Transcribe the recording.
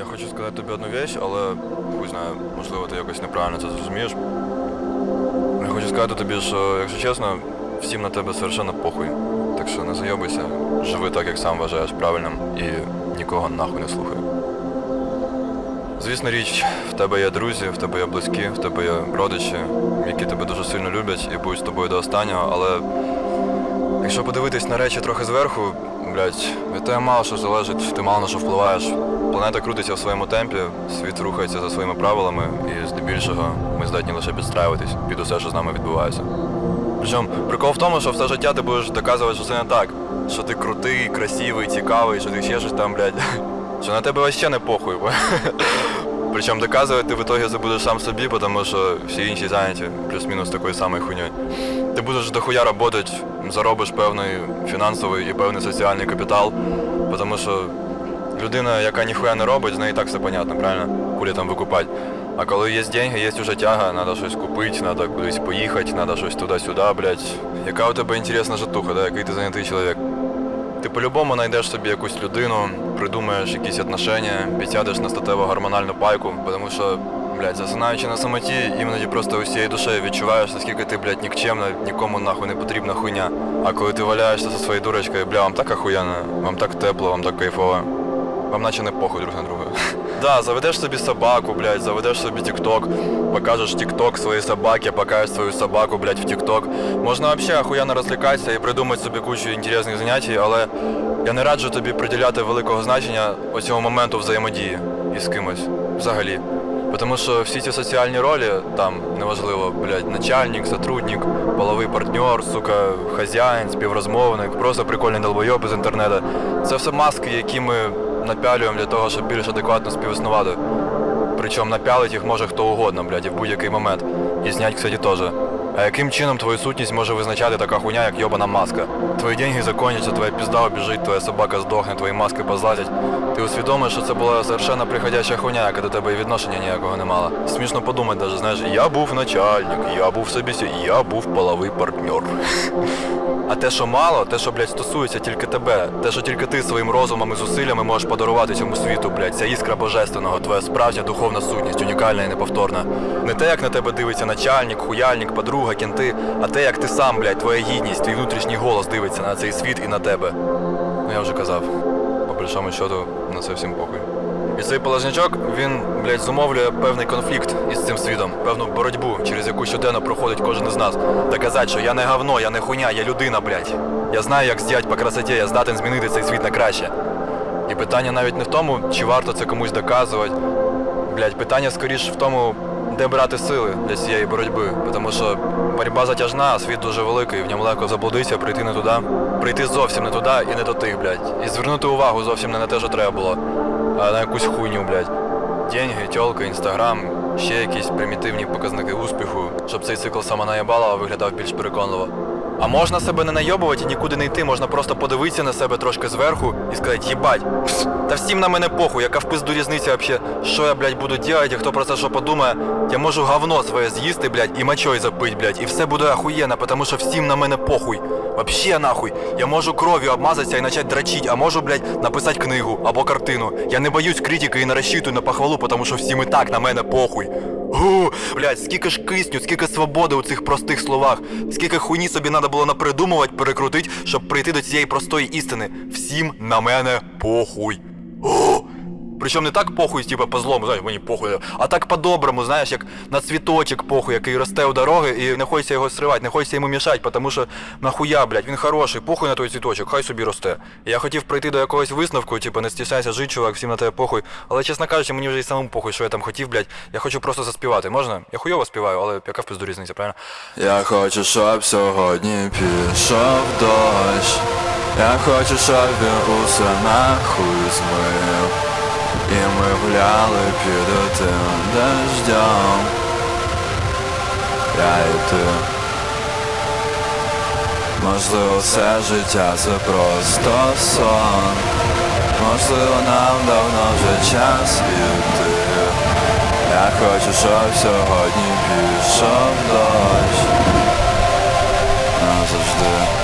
Я хочу сказати тобі одну річ, але хуй знаю, можливо, ти якось неправильно це зрозумієш. Я хочу сказати тобі, що, якщо чесно, всім на тебе совершенно похуй. Так що не зайобуйся, живи так, як сам вважаєш правильним, і нікого нахуй не слухай. Звісно річ, в тебе є друзі, в тебе є близькі, в тебе є родичі, які тебе дуже сильно люблять і будуть з тобою до останнього, але якщо подивитись на речі трохи зверху, блядь, від тебе мало що залежить, ти мало на що впливаєш. Планета крутиться в своєму темпі, світ рухається за своїми правилами, і здебільшого ми здатні лише підстраюватись під усе, що з нами відбувається. Причому прикол в тому, що все життя ти будеш доказувати, що це не так. Що ти крутий, красивий, цікавий, що ти ще щось там, блядь. Що на тебе ще не похуй. бо- Причому доказувати ти в итоге забудеш сам собі, тому що всі інші зайняті плюс-мінус такою самою хуйньою. Ти будеш дохуя работать, заробиш певний фінансовий і певний соціальний капітал, тому що людина, яка ніхуя не робить, з неї і так все понятно, правильно? Кулі там викупати. А коли є деньги, є вже тяга, треба щось купити, треба кудись поїхати, треба щось туди-сюди, блядь. Яка у тебе інтересна житуха, да? який ти зайнятий чоловік? Ти по-любому знайдеш собі якусь людину, придумаєш якісь отношення, підсядеш на статево гормональну пайку, тому що, блядь, засинаючи на самоті, іноді просто усією душею відчуваєш, наскільки ти, блядь, нікчемна, нікому нахуй не потрібна хуйня. А коли ти валяєшся зі своєю дурочкою, бля, вам так охуєнно, вам так тепло, вам так кайфово. Вам наче не похуй друг на друга. Да, заведеш собі собаку, блядь, заведеш собі тікток, покажеш тікток своїй собаці, покажеш свою собаку, блядь, в тікток. Можна вообще охуєнно розлікатися і придумати собі кучу інтересних занять, але я не раджу тобі приділяти великого значення оцього моменту взаємодії із кимось взагалі. Тому що всі ці соціальні ролі, там неважливо, блядь, начальник, сотрудник, половий партнер, сука, хазяїн, співрозмовник, просто прикольний долбойоб із інтернету. Це все маски, які ми напялюємо для того, щоб більш адекватно співіснувати. Причому напялить їх може хто угодно, блядь, і в будь-який момент. І знять, кстати, теж. А яким чином твою сутність може визначати така хуйня, як йобана маска? Твої деньги закончаться, твоя пізда обіжить, твоя собака здохне, твої маски позлазять. Ти усвідомиш, що це була совершенно приходяща хуйня, яка до тебе і відношення ніякого не мала. Смішно подумати, даже, знаєш, я був начальник, я був собі, я був половий партнер. А те, що мало, те, що, блядь, стосується тільки тебе, те, що тільки ти своїм розумом і зусиллями можеш подарувати цьому світу, блядь, ця іскра божественного, твоя справжня духовна сутність, унікальна і неповторна. Не те, як на тебе дивиться начальник, хуяльник, подруга, кінти, а те, як ти сам, блядь, твоя гідність, твій внутрішній голос дивиться на цей світ і на тебе. Ну я вже казав, по большому счету, на це всім похуй. І цей положничок, він, блядь, зумовлює певний конфлікт із цим світом, певну боротьбу, через яку щоденно проходить кожен із нас. Доказати, що я не говно, я не хуйня, я людина, блядь. Я знаю, як здять по красоті, я здатен змінити цей світ на краще. І питання навіть не в тому, чи варто це комусь доказувати. Блядь, питання скоріш в тому, де брати сили для цієї боротьби. Тому що боротьба затяжна, світ дуже великий, в ньому легко заблудитися, прийти не туди, прийти зовсім не туди і не до тих, блядь. І звернути увагу зовсім не на те, що треба було, а на якусь хуйню, блядь. Деньги, тьолка, інстаграм, ще якісь примітивні показники успіху, щоб цей цикл самонаєбала виглядав більш переконливо. А можна себе не найобувати і нікуди не йти, можна просто подивитися на себе трошки зверху і сказати, їбать, та всім на мене похуй, яка в пизду різниця вообще, що я, блядь, буду і хто про це що подумає. Я можу говно своє з'їсти, блядь, і мочой запить, блядь, і все буде охуєнно, потому що всім на мене похуй. Вообще нахуй. Я можу кров'ю обмазатися і почати дрочить, а можу, блядь, написати книгу або картину. Я не боюсь критики і не розчитую на похвалу, тому що всім і так на мене похуй. Гу, блядь, скільки ж кисню, скільки свободи у цих простих словах, скільки хуйні собі треба було напридумувати, перекрутити, щоб прийти до цієї простої істини. Всім на мене похуй. О! Причому не так похуй, типу, по злому, знаєш, мені похуй, а так по-доброму, знаєш, як на цвіточок похуй, який росте у дороги, і не хочеться його сривати, не хочеться йому мішати, тому що нахуя, блядь, він хороший, похуй на той цвіточок, хай собі росте. Я хотів прийти до якогось висновку, типу, не стісняйся жити, чувак, всім на тебе похуй. Але, чесно кажучи, мені вже і самому похуй, що я там хотів, блядь. Я хочу просто заспівати. Можна? Я хуйово співаю, але яка в пизду різниця, правильно? Я хочу, щоб сьогодні пішов дощ. Я хочу, щоб він усе нахуй змив. І ми гуляли під отим дождем. Я і ти. Можливо, все життя це просто сон. Можливо, нам давно вже час іти. Я хочу, щоб сьогодні пішов дощ. Назавжди.